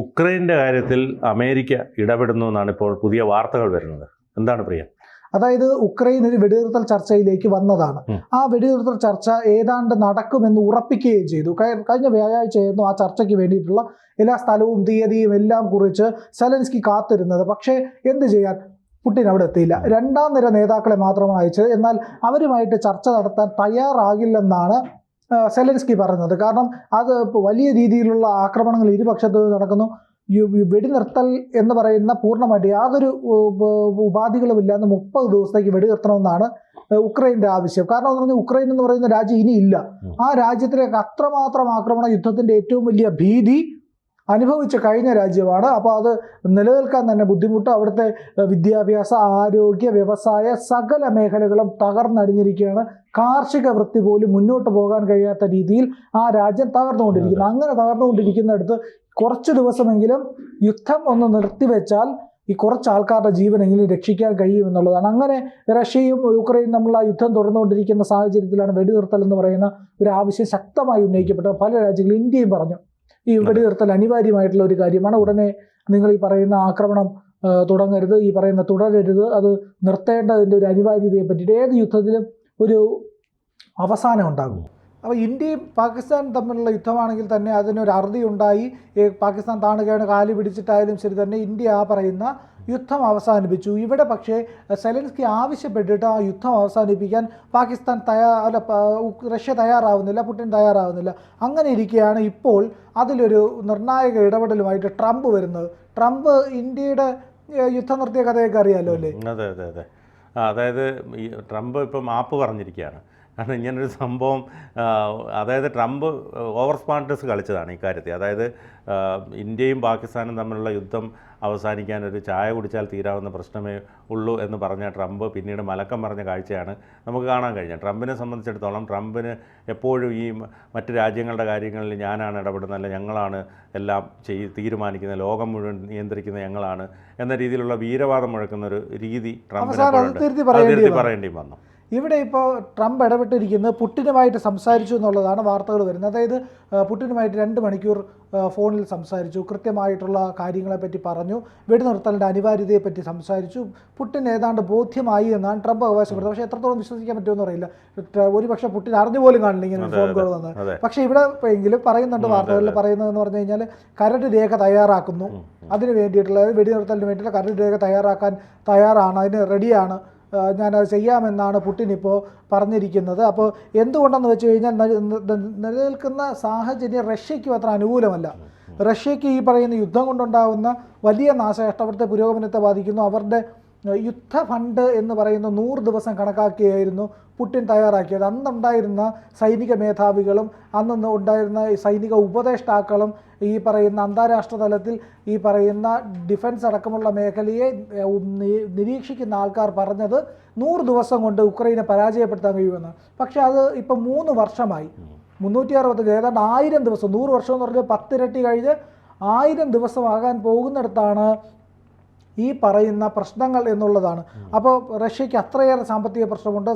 ഉക്രൈന്റെ കാര്യത്തിൽ അമേരിക്ക ഇടപെടുന്നു എന്നാണ് ഇപ്പോൾ പുതിയ വാർത്തകൾ വരുന്നത്. എന്താണ് പ്രിയ? അതായത് ഉക്രൈൻ ഒരു വെടിനിർത്തൽ ചർച്ചയിലേക്ക് വന്നതാണ്. ആ വെടിനിർത്തൽ ചർച്ച ഏതാണ്ട് നടക്കുമെന്ന് ഉറപ്പിക്കുകയും ചെയ്തു. കഴിഞ്ഞ വ്യാഴാഴ്ചയായിരുന്നു ആ ചർച്ചയ്ക്ക് വേണ്ടിയിട്ടുള്ള എല്ലാ സ്ഥലവും തീയതിയും എല്ലാം കുറിച്ച് സെലൻസ്കി കാത്തിരുന്നത്. പക്ഷേ എന്ത് ചെയ്യാൻ പുടിൻ അവിടെ എത്തിയില്ല. രണ്ടാം നിര നേതാക്കളെ മാത്രമാണ് അയച്ചത് എന്നാൽ അവരുമായിട്ട് ചർച്ച നടത്താൻ തയ്യാറാകില്ലെന്നാണ് സെലൻസ്കി പറയുന്നത്. കാരണം അത് വലിയ രീതിയിലുള്ള ആക്രമണങ്ങൾ ഇരുപക്ഷത്തു നടക്കുന്നു. വെടിനിർത്തൽ എന്ന് പറയുന്ന പൂർണമായിട്ട് യാതൊരു ഉപ- ഉപാധികളും ഇല്ലാതെ മുപ്പത് ദിവസത്തേക്ക് വെടിനിർത്തണമെന്നാണ് ഉക്രൈന്റെ ആവശ്യം. കാരണം എന്ന് പറഞ്ഞാൽ ഉക്രൈൻ എന്ന് പറയുന്ന രാജ്യം ഇനിയില്ല ആ രാജ്യത്തിലേക്ക് അത്രമാത്രം ആക്രമണ യുദ്ധത്തിന്റെ ഏറ്റവും വലിയ ഭീതി അനുഭവിച്ച കഴിഞ്ഞ രാജ്യമാണ്. അപ്പോൾ അത് നിലനിൽക്കാൻ തന്നെ ബുദ്ധിമുട്ട്. അവിടുത്തെ വിദ്യാഭ്യാസ ആരോഗ്യ വ്യവസായ സകല മേഖലകളും തകർന്നടിഞ്ഞിരിക്കുകയാണ്. കാർഷിക വൃത്തി പോലും മുന്നോട്ട് പോകാൻ കഴിയാത്ത രീതിയിൽ ആ രാജ്യം തകർന്നുകൊണ്ടിരിക്കുന്നു. അങ്ങനെ തകർന്നുകൊണ്ടിരിക്കുന്നിടത്ത് കുറച്ച് ദിവസമെങ്കിലും യുദ്ധം ഒന്ന് നിർത്തിവെച്ചാൽ ഈ കുറച്ച് ആൾക്കാരുടെ ജീവനെങ്കിലും രക്ഷിക്കാൻ കഴിയുമെന്നുള്ളതാണ് അങ്ങനെ റഷ്യയും യുക്രൈനും തമ്മിലുള്ള യുദ്ധം തുടർന്നുകൊണ്ടിരിക്കുന്ന സാഹചര്യത്തിലാണ് വെടിനിർത്തൽ എന്ന് പറയുന്ന ഒരു ആവശ്യം ശക്തമായി ഉന്നയിക്കപ്പെട്ടത്. പല രാജ്യങ്ങളും ഇന്ത്യയും പറഞ്ഞു. ഈ വെടിനിർത്തൽ അനിവാര്യമായിട്ടുള്ള ഒരു കാര്യമാണ്. ഉടനെ നിങ്ങൾ ഈ പറയുന്ന ആക്രമണം തുടങ്ങരുത് ഈ പറയുന്ന തുടരരുത് അത് നിർത്തേണ്ടതിന്റെ ഒരു അനിവാര്യതയെ പറ്റിയിട്ട് ഏത് യുദ്ധത്തിലും ഒരു അവസാനം ഉണ്ടാകും. അപ്പോൾ ഇന്ത്യയും പാകിസ്ഥാൻ തമ്മിലുള്ള യുദ്ധമാണെങ്കിൽ തന്നെ അതിനൊരു അറുതി ഉണ്ടായി. പാകിസ്ഥാൻ താണുകയാണ് കാലി പിടിച്ചിട്ടായാലും ശരി തന്നെ ഇന്ത്യ ആ പറയുന്ന യുദ്ധം അവസാനിപ്പിച്ചു. ഇവിടെ പക്ഷേ സെലൻസ്കി ആവശ്യപ്പെട്ടിട്ട് ആ യുദ്ധം അവസാനിപ്പിക്കാൻ പാകിസ്ഥാൻ തയ്യാ അല്ല റഷ്യ തയ്യാറാവുന്നില്ല പുടിൻ തയ്യാറാവുന്നില്ല. അങ്ങനെ ഇരിക്കുകയാണ് ഇപ്പോൾ അതിലൊരു നിർണായക ഇടപെടലുമായിട്ട് ട്രംപ് വരുന്നത്. ട്രംപ് ഇന്ത്യയുടെ യുദ്ധം നിർത്തിയ കഥയൊക്കെ അറിയാലോ അല്ലേ? അതെ അതെ അതെ. അതായത് ട്രംപ് ഇപ്പം മാപ്പ് പറഞ്ഞിരിക്കുകയാണ്. കാരണം ഇങ്ങനൊരു സംഭവം അതായത് ട്രംപ് ഓവർ സ്മാർട്ട്നെസ് കളിച്ചതാണ് ഇക്കാര്യത്തിൽ അതായത് ഇന്ത്യയും പാകിസ്ഥാനും തമ്മിലുള്ള യുദ്ധം അവസാനിക്കാൻ ഒരു ചായ കുടിച്ചാൽ തീരാവുന്ന പ്രശ്നമേ ഉള്ളൂ എന്ന് പറഞ്ഞ ട്രംപ് പിന്നീട് മലക്കം പറഞ്ഞ കാഴ്ചയാണ് നമുക്ക് കാണാൻ കഴിഞ്ഞത് ട്രംപിനെ സംബന്ധിച്ചിടത്തോളം ട്രംപിന് എപ്പോഴും ഈ മറ്റ് രാജ്യങ്ങളുടെ കാര്യങ്ങളിൽ ഞാനാണ് ഇടപെടുന്നത് അല്ല ഞങ്ങളാണ് എല്ലാം ചെയ് തീരുമാനിക്കുന്നത് ലോകം മുഴുവൻ നിയന്ത്രിക്കുന്ന ഞങ്ങളാണ് എന്ന രീതിയിലുള്ള വീരവാദം മുഴക്കുന്ന ഒരു രീതി ട്രംപിനെ തിരുത്തി പറയേണ്ടി വന്നു. ഇവിടെ ഇപ്പോൾ ട്രംപ് ഇടപെട്ടിരിക്കുന്നത് പുട്ടിനുമായിട്ട് സംസാരിച്ചു എന്നുള്ളതാണ് വാർത്തകൾ വരുന്നത്. അതായത് പുട്ടിനുമായിട്ട് രണ്ട് മണിക്കൂർ ഫോണിൽ സംസാരിച്ചു. കൃത്യമായിട്ടുള്ള കാര്യങ്ങളെപ്പറ്റി പറഞ്ഞു. വെടിനിർത്തലിന്റെ അനിവാര്യതയെപ്പറ്റി സംസാരിച്ചു. പുട്ടിൻ ഏതാണ്ട് ബോധ്യമായി എന്നാണ് ട്രംപ് അവകാശപ്പെടുന്നത്. പക്ഷേ എത്രത്തോളം വിശ്വസിക്കാൻ പറ്റുമെന്ന് അറിയില്ല. ഒരു ഒരുപക്ഷെ പുട്ടിൻ അറിഞ്ഞു പോലും കാണില്ല ഇങ്ങനെ ഫോൺ കോൾ വന്നത് പക്ഷേ ഇവിടെ എങ്കിലും പറയുന്നുണ്ട് വാർത്തകളിൽ പറയുന്നതെന്ന് പറഞ്ഞു കഴിഞ്ഞാൽ കരട് രേഖ തയ്യാറാക്കുന്നു. അതിന് വേണ്ടിയിട്ടുള്ള വെടിനിർത്തലിന് വേണ്ടിയിട്ടുള്ള കരട് രേഖ തയ്യാറാക്കാൻ തയ്യാറാണ്. അതിന് റെഡിയാണ്. ഞാനത് ചെയ്യാമെന്നാണ് പുടിൻ ഇപ്പോൾ പറഞ്ഞിരിക്കുന്നത്. അപ്പോൾ എന്തുകൊണ്ടെന്ന് വെച്ച് കഴിഞ്ഞാൽ നിലനിൽക്കുന്ന സാഹചര്യം റഷ്യയ്ക്കും അത്ര അനുകൂലമല്ല. റഷ്യയ്ക്ക് ഈ പറയുന്ന യുദ്ധം കൊണ്ടുണ്ടാകുന്ന വലിയ നാശനഷ്ടം അവിടുത്തെ പുരോഗമനത്തെ ബാധിക്കുന്നു. അവരുടെ യുദ്ധ ഫണ്ട് എന്ന് പറയുന്ന നൂറ് ദിവസം കണക്കാക്കിയായിരുന്നു പുടിൻ തയ്യാറാക്കിയത്. അന്നുണ്ടായിരുന്ന സൈനിക മേധാവികളും അന്ന് ഉണ്ടായിരുന്ന സൈനിക ഉപദേഷ്ടാക്കളും ഈ പറയുന്ന അന്താരാഷ്ട്ര തലത്തിൽ ഈ പറയുന്ന ഡിഫൻസ് അടക്കമുള്ള മേഖലയെ നിരീക്ഷിക്കുന്ന ആൾക്കാർ പറഞ്ഞത് നൂറ് ദിവസം കൊണ്ട് ഉക്രൈനെ പരാജയപ്പെടുത്താൻ കഴിയുമെന്ന്. പക്ഷേ അത് ഇപ്പം മൂന്ന് വർഷമായി. മുന്നൂറ്റി അറുപത്തഞ്ച് ഏതാണ്ട് ആയിരം ദിവസം നൂറ് വർഷം എന്ന് പറഞ്ഞാൽ പത്തിരട്ടി കഴിഞ്ഞ് ആയിരം ദിവസമാകാൻ പോകുന്നിടത്താണ് ഈ പറയുന്ന പ്രശ്നങ്ങൾ എന്നുള്ളതാണ്. അപ്പോൾ റഷ്യയ്ക്ക് അത്രയേറെ സാമ്പത്തിക പ്രശ്നമുണ്ട്.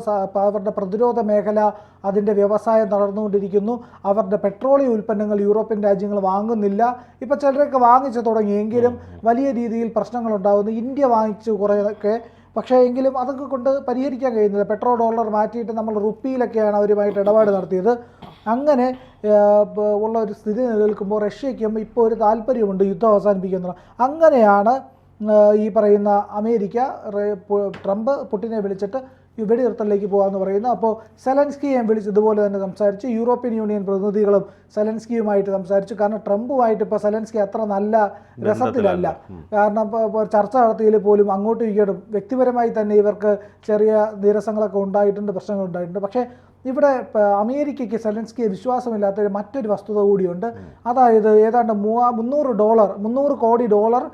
അവരുടെ പ്രതിരോധ മേഖല അതിന്റെ വ്യവസായം തളർന്നുകൊണ്ടിരിക്കുന്നു. അവരുടെ പെട്രോളിയം ഉൽപ്പന്നങ്ങൾ യൂറോപ്യൻ രാജ്യങ്ങൾ വാങ്ങുന്നില്ല. ഇപ്പോൾ ചിലരൊക്കെ വാങ്ങിച്ചു തുടങ്ങിയെങ്കിലും വലിയ രീതിയിൽ പ്രശ്നങ്ങൾ ഉണ്ടാകുന്നു ഇന്ത്യ വാങ്ങിച്ചു കുറേയൊക്കെ. പക്ഷേ എങ്കിലും അതൊക്കെ കൊണ്ട് പരിഹരിക്കാൻ കഴിയുന്നില്ല. പെട്രോൾ ഡോളർ മാറ്റിയിട്ട് നമ്മൾ റുപ്പിയിലൊക്കെയാണ് അവരുമായിട്ട് ഇടപാട് നടത്തിയത്. അങ്ങനെ ഉള്ള ഒരു സ്ഥിതി നിലനിൽക്കുമ്പോൾ റഷ്യയ്ക്കും ഇപ്പോൾ ഒരു താല്പര്യമുണ്ട് യുദ്ധം അവസാനിപ്പിക്കുന്ന അങ്ങനെയാണ് ഈ പറയുന്ന അമേരിക്ക ട്രംപ് പുട്ടിനെ വിളിച്ചിട്ട് വെടിനിർത്തലിലേക്ക് പോകാമെന്ന് പറയുന്നു. അപ്പോൾ സെലൻസ്കിയെ വിളിച്ച് ഇതുപോലെ തന്നെ സംസാരിച്ച് യൂറോപ്യൻ യൂണിയൻ പ്രതിനിധികളും സെലൻസ്കിയുമായിട്ട് സംസാരിച്ചു. കാരണം ട്രംപുമായിട്ട് ഇപ്പോൾ സെലൻസ്കി അത്ര നല്ല രസത്തിലല്ല. കാരണം ഇപ്പോൾ ചർച്ച നടത്തിയതിൽ പോലും അങ്ങോട്ടും ഇങ്ങോട്ടും വ്യക്തിപരമായി തന്നെ ഇവർക്ക് ചെറിയ നിരസങ്ങളൊക്കെ ഉണ്ടായിട്ടുണ്ട് പ്രശ്നങ്ങൾ ഉണ്ടായിട്ടുണ്ട്. പക്ഷേ ഇവിടെ അമേരിക്കയ്ക്ക് സെലൻസ്കിയെ വിശ്വാസമില്ലാത്ത മറ്റൊരു വസ്തുത കൂടിയുണ്ട്. അതായത് ഏതാണ്ട് മൂവാ മുന്നൂറ് ഡോളർ മുന്നൂറ് കോടി ഡോളർ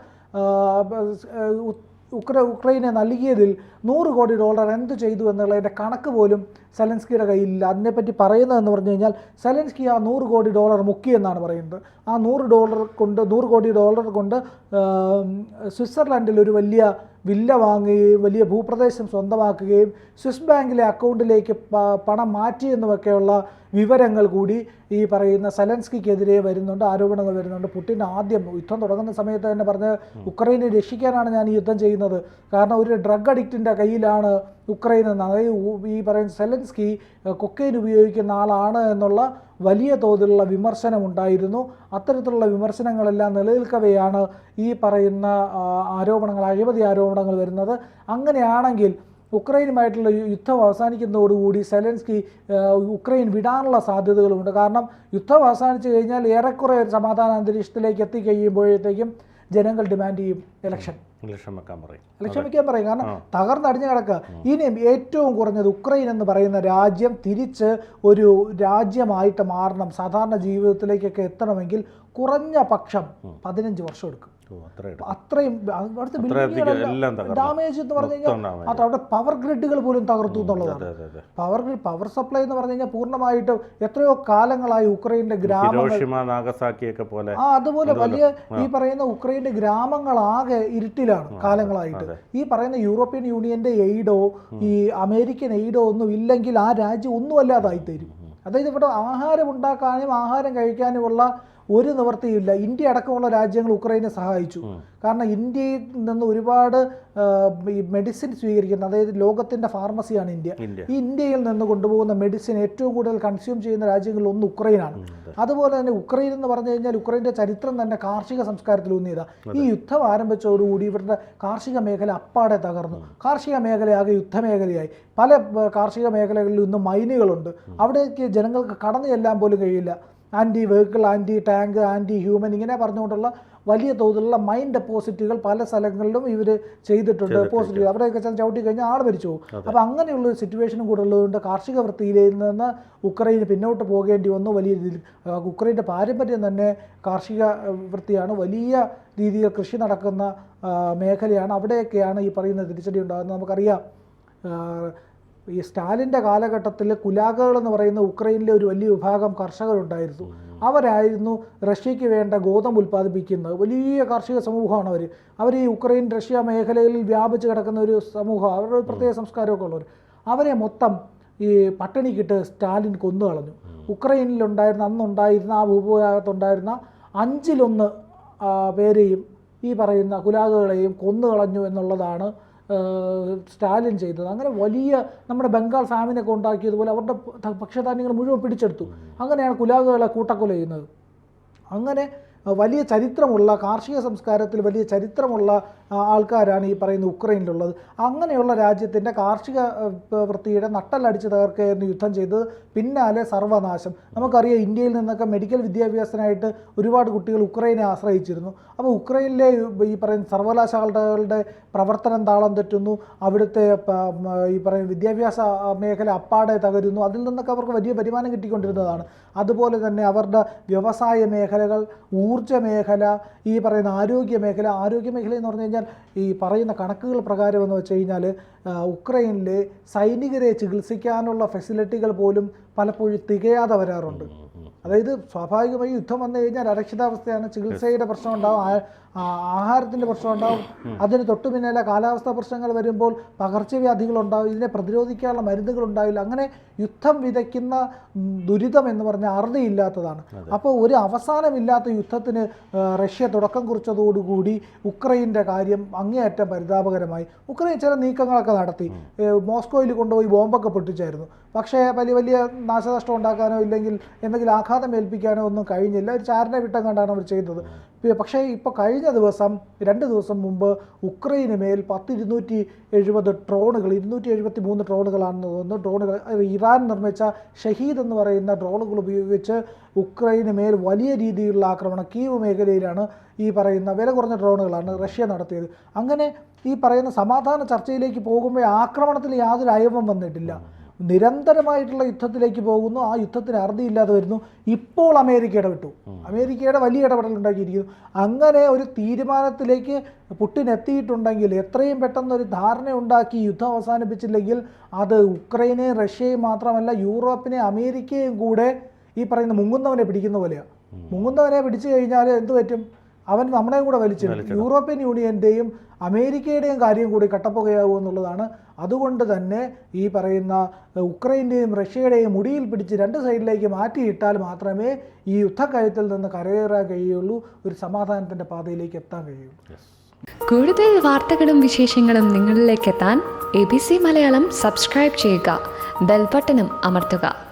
ഉക്ര ഉക്രൈനെ നൽകിയതിൽ നൂറ് കോടി ഡോളർ എന്ത് ചെയ്തു എന്നുള്ളതിന്റെ കണക്ക് പോലും സെലൻസ്കിയുടെ കയ്യിലില്ല. അതിനെപ്പറ്റി പറയുന്നതെന്ന് പറഞ്ഞു കഴിഞ്ഞാൽ സെലൻസ്കി ആ നൂറ് കോടി ഡോളർ മുക്കി എന്നാണ് പറയുന്നത്. ആ നൂറ് ഡോളർ കൊണ്ട് നൂറ് കോടി ഡോളർ കൊണ്ട് സ്വിറ്റ്സർലാൻഡിൽ ഒരു വലിയ വില്ല വാങ്ങുകയും വലിയ ഭൂപ്രദേശം സ്വന്തമാക്കുകയും സ്വിസ് ബാങ്കിലെ അക്കൗണ്ടിലേക്ക് പണം മാറ്റിയെന്നുമൊക്കെയുള്ള വിവരങ്ങൾ കൂടി ഈ പറയുന്ന സെലൻസ്കിക്കെതിരെ വരുന്നുണ്ട് ആരോപണങ്ങൾ വരുന്നുണ്ട്. പുടിൻ ആദ്യം യുദ്ധം തുടങ്ങുന്ന സമയത്ത് തന്നെ പറഞ്ഞ് ഉക്രൈനെ രക്ഷിക്കാനാണ് ഞാൻ ഈ യുദ്ധം ചെയ്യുന്നത്. കാരണം ഒരു ഡ്രഗ് അഡിക്റ്റിന്റെ കയ്യിലാണ് ഉക്രൈൻ എന്ന് അതായത് ഈ പറയുന്ന സെലൻസ്കി കൊക്കൈൻ ഉപയോഗിക്കുന്ന ആളാണ് എന്നുള്ള വലിയ തോതിലുള്ള വിമർശനം ഉണ്ടായിരുന്നു. അത്തരത്തിലുള്ള വിമർശനങ്ങളെല്ലാം നിലനിൽക്കവെയാണ് ഈ പറയുന്ന ആരോപണങ്ങൾ അഴിമതി ആരോപണങ്ങൾ വരുന്നത്. അങ്ങനെയാണെങ്കിൽ ഉക്രൈനുമായിട്ടുള്ള യുദ്ധം അവസാനിക്കുന്നതോടുകൂടി സെലൻസ്കി ഉക്രൈൻ വിടാനുള്ള സാധ്യതകളുമുണ്ട് കാരണം യുദ്ധം അവസാനിച്ചു കഴിഞ്ഞാൽ ഏറെക്കുറെ ഒരു സമാധാന അന്തരീക്ഷത്തിലേക്ക് എത്തിക്കഴിയുമ്പോഴത്തേക്കും ജനങ്ങൾ ഡിമാൻഡ് ചെയ്യും ഇലക്ഷൻ. ഇലക്ഷൻ വെക്കാൻ പറയും. ഇലക്ഷൻ വെക്കാൻ പറയും. കാരണം തകർന്നടിഞ്ഞു കിടക്കുക. ഇനിയും ഏറ്റവും കുറഞ്ഞത് ഉക്രൈൻ എന്ന് പറയുന്ന രാജ്യം തിരിച്ച് ഒരു രാജ്യമായിട്ട് മാറണം. സാധാരണ ജീവിതത്തിലേക്കൊക്കെ എത്തണമെങ്കിൽ കുറഞ്ഞ പക്ഷം പതിനഞ്ച് വർഷം എടുക്കും. അത്രയും അവിടുത്തെ ഡാമേജ് എന്ന് പറഞ്ഞു കഴിഞ്ഞാൽ അവിടെ പവർ ഗ്രിഡുകൾ പോലും തകർത്തു എന്നുള്ളതാണ്. പവർ ഗ്രിഡ് പവർ സപ്ലൈ എന്ന് പറഞ്ഞു കഴിഞ്ഞാൽ പൂർണമായിട്ടും എത്രയോ കാലങ്ങളായി ഉക്രൈന്റെ ഗ്രാമങ്ങൾ പോലെ ആ അതുപോലെ വലിയ ഈ പറയുന്ന ഉക്രൈന്റെ ഗ്രാമങ്ങളാകെ ഇരുട്ടിലാണ് കാലങ്ങളായിട്ട്. ഈ പറയുന്ന യൂറോപ്യൻ യൂണിയന്റെ എയ്ഡോ ഈ അമേരിക്കൻ എയ്ഡോ ഒന്നും ഇല്ലെങ്കിൽ ആ രാജ്യം ഒന്നും അല്ലാതായി തരും അതായത് ഇവിടെ ആഹാരം ഉണ്ടാക്കാനും ആഹാരം കഴിക്കാനുമുള്ള ഒരു നിവൃത്തിയില്ല ഇന്ത്യ അടക്കമുള്ള രാജ്യങ്ങൾ ഉക്രൈനെ സഹായിച്ചു. കാരണം ഇന്ത്യയിൽ നിന്ന് ഒരുപാട് ഈ മെഡിസിൻ സ്വീകരിക്കുന്ന അതായത് ലോകത്തിന്റെ ഫാർമസിയാണ് ഇന്ത്യ. ഈ ഇന്ത്യയിൽ നിന്ന് കൊണ്ടുപോകുന്ന മെഡിസിൻ ഏറ്റവും കൂടുതൽ കൺസ്യൂം ചെയ്യുന്ന രാജ്യങ്ങളിൽ ഒന്ന് ഉക്രൈനാണ്. അതുപോലെ തന്നെ ഉക്രൈൻ എന്ന് പറഞ്ഞു കഴിഞ്ഞാൽ ഉക്രൈന്റെ ചരിത്രം തന്നെ കാർഷിക സംസ്കാരത്തിൽ ഊന്നിയതാണ് ഈ യുദ്ധം ആരംഭിച്ചതോടുകൂടി ഇവരുടെ കാർഷിക മേഖല അപ്പാടെ തകർന്നു. കാർഷിക മേഖലയാകെ യുദ്ധമേഖലയായി. പല കാർഷിക മേഖലകളിലും ഇന്ന് മൈനുകളുണ്ട്. അവിടേക്ക് ജനങ്ങൾക്ക് കടന്നു ചെല്ലാൻ പോലും കഴിയില്ല. Anti vehicle anti tank anti human ഇങ്ങനെ പറഞ്ഞുകൊണ്ടുള്ള വലിയ തോതിലുള്ള മൈൻ ഡെപ്പോസിറ്റുകൾ പല സ്ഥലങ്ങളിലും ഇവർ ചെയ്തിട്ടുണ്ട് ഡെപ്പോസിറ്റ് ചെയ്തു. അവിടെയൊക്കെ ചെന്ന് ചവിട്ടി കഴിഞ്ഞാൽ ആൾ മരിച്ചു പോകും. അപ്പോൾ അങ്ങനെയുള്ള സിറ്റുവേഷനും കൂടെ ഉള്ളതുകൊണ്ട് കാർഷിക വൃത്തിയിൽ നിന്ന് ഉക്രൈന് പിന്നോട്ട് പോകേണ്ടി വന്നു. വലിയ രീതിയിൽ ഉക്രൈന്റെ പാരമ്പര്യം തന്നെ കാർഷിക വൃത്തിയാണ്. വലിയ രീതിയിൽ കൃഷി നടക്കുന്ന മേഖലയാണ് അവിടെയൊക്കെയാണ് ഈ പറയുന്ന തിരിച്ചടി ഉണ്ടാകുന്നത്. നമുക്കറിയാം ഈ സ്റ്റാലിന്റെ കാലഘട്ടത്തിൽ കുലാഗകൾ എന്ന് പറയുന്ന ഉക്രൈനിലെ ഒരു വലിയ വിഭാഗം കർഷകരുണ്ടായിരുന്നു. അവരായിരുന്നു റഷ്യയ്ക്ക് വേണ്ട ഗോതമ്പ് ഉൽപ്പാദിപ്പിക്കുന്നത്. വലിയ കാർഷിക സമൂഹമാണ് അവർ അവർ ഈ ഉക്രൈൻ റഷ്യ മേഖലയിൽ വ്യാപിച്ച് കിടക്കുന്ന ഒരു സമൂഹം. അവരുടെ പ്രത്യേക സംസ്കാരമൊക്കെ ഉള്ളവർ അവരെ മൊത്തം ഈ പട്ടിണിക്കിട്ട് സ്റ്റാലിൻ കൊന്നു കളഞ്ഞു. ഉക്രൈനിലുണ്ടായിരുന്ന അന്നുണ്ടായിരുന്ന ആ ഭൂഭാഗത്തുണ്ടായിരുന്ന അഞ്ചിലൊന്ന് പേരെയും ഈ പറയുന്ന കുലാഗകളെയും കൊന്നു കളഞ്ഞു എന്നുള്ളതാണ് സ്റ്റാലിൻ ചെയ്തത്. അങ്ങനെ വലിയ നമ്മുടെ ബംഗാൾ ഫാമിനൊക്കെ ഉണ്ടാക്കിയതുപോലെ അവരുടെ ഭക്ഷ്യധാന്യങ്ങൾ മുഴുവൻ പിടിച്ചെടുത്തു. അങ്ങനെയാണ് കുലാകുകളെ കൂട്ടക്കൊല ചെയ്യുന്നത് അങ്ങനെ വലിയ ചരിത്രമുള്ള കാർഷിക സംസ്കാരത്തിൽ വലിയ ചരിത്രമുള്ള ആൾക്കാരാണ് ഈ പറയുന്ന ഉക്രൈനിലുള്ളത്. അങ്ങനെയുള്ള രാജ്യത്തിന്റെ കാർഷിക വൃത്തിയുടെ നട്ടലടിച്ച് തകർക്കുകയായിരുന്നു യുദ്ധം ചെയ്തത്. പിന്നാലെ സർവനാശം. നമുക്കറിയാം ഇന്ത്യയിൽ നിന്നൊക്കെ മെഡിക്കൽ വിദ്യാഭ്യാസത്തിനായിട്ട് ഒരുപാട് കുട്ടികൾ ഉക്രൈനെ ആശ്രയിച്ചിരുന്നു. അപ്പോൾ ഉക്രൈനിലെ ഈ പറയുന്ന സർവകലാശാലകളുടെ പ്രവർത്തനം താളം തെറ്റുന്നു. അവിടുത്തെ ഈ പറയുന്ന വിദ്യാഭ്യാസ മേഖല അപ്പാടെ തകരുന്നു. അതിൽ നിന്നൊക്കെ അവർക്ക് വലിയ വരുമാനം കിട്ടിക്കൊണ്ടിരുന്നതാണ്. അതുപോലെ തന്നെ അവരുടെ വ്യവസായ മേഖലകൾ ഊർജ മേഖല ഈ പറയുന്ന ആരോഗ്യ മേഖല ആരോഗ്യ മേഖല എന്ന് പറഞ്ഞു കഴിഞ്ഞാൽ ഈ പറയുന്ന കണക്കുകൾ പ്രകാരം എന്ന് വെച്ച് കഴിഞ്ഞാൽ ഉക്രൈനിൽ സൈനികരെ ചികിത്സിക്കാനുള്ള ഫെസിലിറ്റികൾ പോലും പലപ്പോഴും തികയാതെ വരാറുണ്ട്. അതായത് സ്വാഭാവികമായി യുദ്ധം വന്നു കഴിഞ്ഞാൽ അരക്ഷിതാവസ്ഥയാണ് ചികിത്സയുടെ പ്രശ്നം ഉണ്ടാവും. ആഹാരത്തിന്റെ പ്രശ്നം ഉണ്ടാവും അതിന് തൊട്ടു പിന്നാലെ കാലാവസ്ഥാ പ്രശ്നങ്ങൾ വരുമ്പോൾ പകർച്ചവ്യാധികൾ ഉണ്ടാവും ഇതിനെ പ്രതിരോധിക്കാനുള്ള മരുന്നുകൾ ഉണ്ടാവില്ല അങ്ങനെ യുദ്ധം വിതയ്ക്കുന്ന ദുരിതം എന്ന് പറഞ്ഞാൽ അറുതിയില്ലാത്തതാണ്. അപ്പോൾ ഒരു അവസാനമില്ലാത്ത യുദ്ധത്തിന് റഷ്യ തുടക്കം കുറിച്ചതോടുകൂടി ഉക്രൈന്റെ കാര്യം അങ്ങേയറ്റം പരിതാപകരമായി. ഉക്രൈൻ ചില നീക്കങ്ങളൊക്കെ നടത്തി. മോസ്കോയിൽ കൊണ്ടുപോയി ബോംബൊക്കെ പൊട്ടിച്ചായിരുന്നു. പക്ഷേ വലിയ വലിയ നാശനഷ്ടം ഉണ്ടാക്കാനോ ഇല്ലെങ്കിൽ എന്തെങ്കിലും ആഘാതം ഏൽപ്പിക്കാനോ ഒന്നും കഴിഞ്ഞില്ല. ഒരു ചാരനെ വിട്ടം കണ്ടാണ് അവർ ചെയ്തത്. പക്ഷേ ഇപ്പോൾ കഴിഞ്ഞ ദിവസം രണ്ട് ദിവസം മുമ്പ് ഉക്രൈന് മേൽ പത്ത് ഇരുന്നൂറ്റി എഴുപത് ഡ്രോണുകൾ ഇരുന്നൂറ്റി എഴുപത്തി മൂന്ന് ഡ്രോണുകളാണെന്ന് തോന്നുന്നു. ഡ്രോണുകൾ ഇറാൻ നിർമ്മിച്ച ഷഹീദ് എന്ന് പറയുന്ന ഡ്രോണുകൾ ഉപയോഗിച്ച് ഉക്രൈന് മേൽ വലിയ രീതിയിലുള്ള ആക്രമണം കീവ് മേഖലയിലാണ് ഈ പറയുന്ന വില കുറഞ്ഞ ഡ്രോണുകളാണ് റഷ്യ നടത്തിയത്. അങ്ങനെ ഈ പറയുന്ന സമാധാന ചർച്ചയിലേക്ക് പോകുമ്പോൾ ആക്രമണത്തിൽ യാതൊരു അയവും വന്നിട്ടില്ല. നിരന്തരമായിട്ടുള്ള യുദ്ധത്തിലേക്ക് പോകുന്നു. ആ യുദ്ധത്തിന് അറുതിയില്ലാതെ വരുന്നു. ഇപ്പോൾ അമേരിക്ക ഇടപെട്ടു. അമേരിക്കയുടെ വലിയ ഇടപെടൽ ഉണ്ടാക്കിയിരിക്കുന്നു. അങ്ങനെ ഒരു തീരുമാനത്തിലേക്ക് പുട്ടിൻ എത്തിയിട്ടുണ്ടെങ്കിൽ എത്രയും പെട്ടെന്ന് ഒരു ധാരണ ഉണ്ടാക്കി യുദ്ധം അവസാനിപ്പിച്ചില്ലെങ്കിൽ അത് ഉക്രൈനെയും റഷ്യയും മാത്രമല്ല യൂറോപ്പിനെ അമേരിക്കയും കൂടെ ഈ പറയുന്ന മുങ്ങുന്നവനെ പിടിക്കുന്ന പോലെയാണ് മുങ്ങുന്നവനെ പിടിച്ചു കഴിഞ്ഞാൽ എന്ത് പറ്റും? അവൻ നമ്മളെയും കൂടെ വലിച്ചു യൂറോപ്യൻ യൂണിയന്റെയും അമേരിക്കയുടെയും കാര്യം കൂടി കട്ടപ്പുകയാകും എന്നുള്ളതാണ്. അതുകൊണ്ട് തന്നെ ഈ പറയുന്ന ഉക്രൈന്റെയും റഷ്യയുടെയും മുടിയിൽ പിടിച്ച് രണ്ട് സൈഡിലേക്ക് മാറ്റിയിട്ടാൽ മാത്രമേ ഈ യുദ്ധക്കയത്തിൽ നിന്ന് കരകയറാൻ കഴിയുള്ളൂ ഒരു സമാധാനത്തിന്റെ പാതയിലേക്ക് എത്താൻ കഴിയുള്ളൂ. കൂടുതൽ വാർത്തകളും വിശേഷങ്ങളും നിങ്ങളിലേക്ക് എത്താൻ A B C Malayalam subscribe ചെയ്യുക ബെൽബട്ടനും അമർത്തുക.